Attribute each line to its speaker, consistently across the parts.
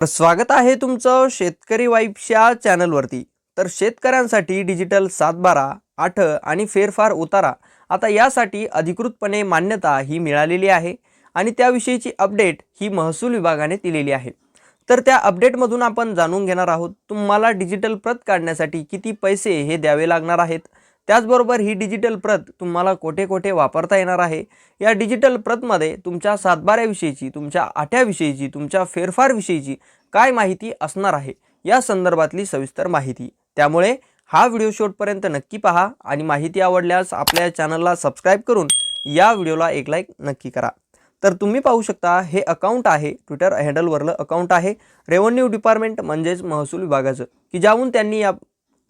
Speaker 1: तर स्वागत आहे तुमचं शेतकरी वाईफच्या चॅनलवरती. तर शेतकऱ्यांसाठी डिजिटल सातबारा आठ आणि फेरफार उतारा आता यासाठी अधिकृतपणे मान्यता ही मिळालेली आहे आणि त्याविषयीची अपडेट ही महसूल विभागाने दिलेली आहे. तर त्या अपडेटमधून आपण जाणून घेणार आहोत तुम्हाला डिजिटल प्रत काढण्यासाठी किती पैसे हे द्यावे लागणार आहेत? त्याचबरोबर ही डिजिटल प्रत तुम्हाला कोठे कोठे वापरता येणार आहे? या डिजिटल प्रतमध्ये तुमच्या सातबाऱ्याविषयीची तुमच्या आठ्याविषयीची तुमच्या फेरफारविषयीची काय माहिती असणार आहे? या संदर्भातली सविस्तर माहिती. त्यामुळे हा व्हिडिओ शेवटपर्यंत नक्की पहा आणि माहिती आवडल्यास आपल्या चॅनलला सबस्क्राईब करून या व्हिडिओला एक लाईक नक्की करा. तर तुम्ही पाहू शकता हे अकाउंट आहे ट्विटर हँडलवरलं अकाउंट आहे रेव्हन्यू डिपार्टमेंट म्हणजेच महसूल विभागाचं की ज्याहून त्यांनी या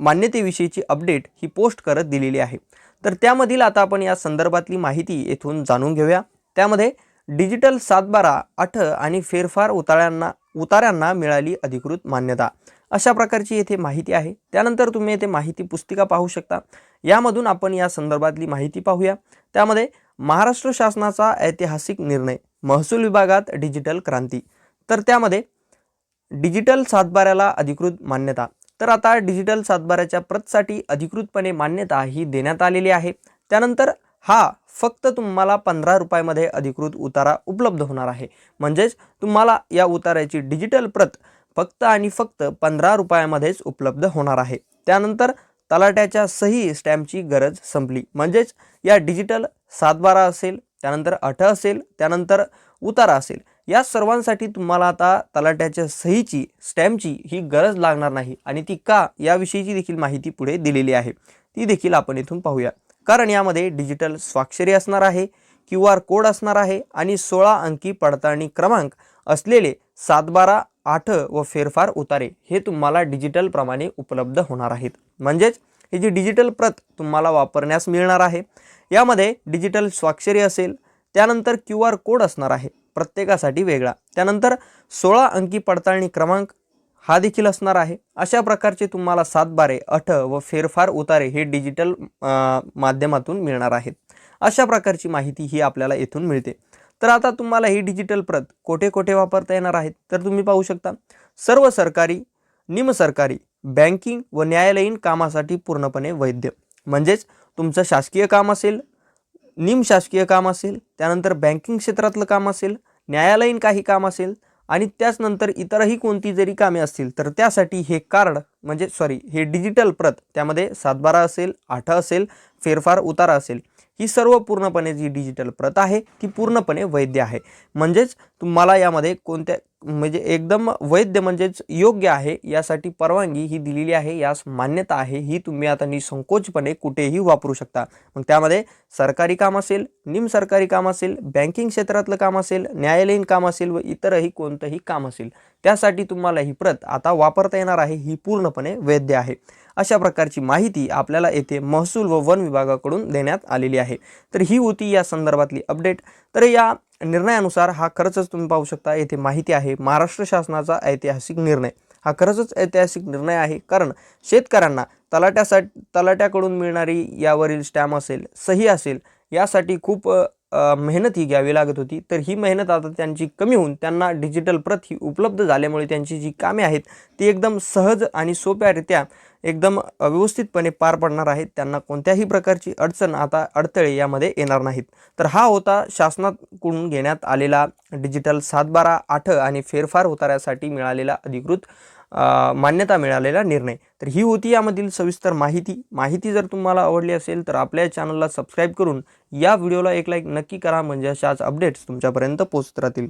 Speaker 1: मान्यतेविषयीची अपडेट ही पोस्ट करत दिलेली आहे. तर त्यामधील आता आपण या संदर्भातली माहिती येथून जाणून घेऊया. त्यामध्ये डिजिटल सातबारा आठ आणि फेरफार उताळ्यांना उतार्यांना मिळाली अधिकृत मान्यता. अशा प्रकारची येथे माहिती आहे. त्यानंतर तुम्ही येथे माहिती पुस्तिका पाहू शकता. यामधून आपण या संदर्भातली माहिती पाहूया. त्यामध्ये महाराष्ट्र शासनाचा ऐतिहासिक निर्णय महसूल विभागात डिजिटल क्रांती. तर त्यामध्ये डिजिटल सातबाऱ्याला अधिकृत मान्यता. तर आता डिजिटल सातबाऱ्याच्या प्रतसाठी अधिकृतपणे मान्यता ही देण्यात आलेली आहे. त्यानंतर हा फक्त तुम्हाला पंधरा रुपयामध्ये अधिकृत उतारा उपलब्ध होणार आहे. म्हणजेच तुम्हाला या उताराची डिजिटल प्रत फक्त आणि फक्त पंधरा रुपयामध्येच उपलब्ध होणार आहे. त्यानंतर तलाट्याच्या सही स्टॅम्पची गरज संपली. म्हणजेच या डिजिटल सातबारा असेल त्यानंतर अठ असेल त्यानंतर उतारा असेल या सर्वांसाठी तुम्हाला आता तलाट्याच्या सहीची स्टॅम्पची ही गरज लागणार नाही आणि ती का याविषयीची देखील माहिती पुढे दिलेली आहे. ती देखील आपण इथून पाहूया. कारण यामध्ये डिजिटल स्वाक्षरी असणार आहे क्यू आर कोड असणार आहे आणि सोळा अंकी पडताळणी क्रमांक असलेले सातबारा आठ व फेरफार उतारे हे तुम्हाला डिजिटलप्रमाणे उपलब्ध होणार आहेत. म्हणजेच ही जी डिजिटल प्रत तुम्हाला वापरण्यास मिळणार आहे यामध्ये डिजिटल स्वाक्षरी असेल त्यानंतर क्यू आर कोड असणार आहे. प्रत्येकासाठी वेगळा. त्यानंतर सोळा अंकी पडताळणी क्रमांक हा देखील असणार आहे. अशा प्रकारचे तुम्हाला सातबारे अठ व फेरफार उतारे हे डिजिटल माध्यमातून मिळणार आहेत. अशा प्रकारची माहिती ही आपल्याला येथून मिळते. तर आता तुम्हाला ही डिजिटल प्रत कोठे कोठे वापरता येणार आहेत? तर तुम्ही पाहू शकता. सर्व सरकारी निमसरकारी बँकिंग व न्यायालयीन कामासाठी पूर्णपणे वैध. म्हणजेच तुमचं शासकीय काम असेल निमशासकीय काम असेल त्यानंतर बँकिंग क्षेत्रातलं काम असेल न्यायालयीन काही काम असेल आणि त्याचनंतर इतरही कोणती जरी कामे असतील तर त्यासाठी हे कार्ड म्हणजे सॉरी हे डिजिटल प्रत त्यामध्ये सातबारा असेल आठ असेल फेरफार उतारा असेल ही सर्व पूर्णपणे जी डिजिटल प्रत आहे ती पूर्णपणे वैध आहे. म्हणजेच तुम्हाला यामध्ये कोणत्या म्हणजे एकदम वैध म्हणजेच योग्य आहे यासाठी परवानगी ही दिलेली आहे यास मान्यता आहे ही तुम्ही आता निसंकोचपणे कुठेही वापरू शकता. मग त्यामध्ये सरकारी काम असेल निमसरकारी काम असेल बँकिंग क्षेत्रातलं काम असेल न्यायालयीन काम असेल व इतरही कोणतंही काम असेल त्यासाठी तुम्हाला ही प्रत आता वापरता येणार आहे ही पूर्णपणे वैध आहे. अशा प्रकारची माहिती आपल्याला येथे महसूल व वन विभागाकडून देण्यात आलेली आहे. तर ही होती या संदर्भातली अपडेट. तर या निर्णयानुसार हा खरंच तुम्ही पाहू शकता येथे माहिती आहे महाराष्ट्र शासनाचा ऐतिहासिक निर्णय. हा खरंच ऐतिहासिक निर्णय आहे कारण शेतकऱ्यांना तलाट्यासाठी तलाट्याकडून मिळणारी यावरील स्टॅम्प असेल सही असेल यासाठी खूप मेहनत ही घ्यावी लागत होती. तर ही मेहनत आता त्यांची कमी होऊन त्यांना डिजिटल प्रत ही उपलब्ध झाल्यामुळे त्यांची जी कामे आहेत ती एकदम सहज आणि सोप्यारित्या एकदम व्यवस्थितपणे पार पडणार आहेत. त्यांना कोणत्याही प्रकारची अडचण आता अडथळे यामध्ये येणार नाहीत. तर हा होता शासनाकडून घेण्यात आलेला डिजिटल सातबारा आठ आणि फेरफार उतार्यासाठी मिळालेला अधिकृत मान्यता मिळालेला निर्णय. तर ही होती यामधील सविस्तर माहिती. माहिती जर तुम्हाला आवडली असेल तर आपल्या चॅनलला सबस्क्राईब करून या व्हिडिओला एक लाईक नक्की करा. म्हणजे अशाच अपडेट्स तुमच्यापर्यंत पोचत राहतील.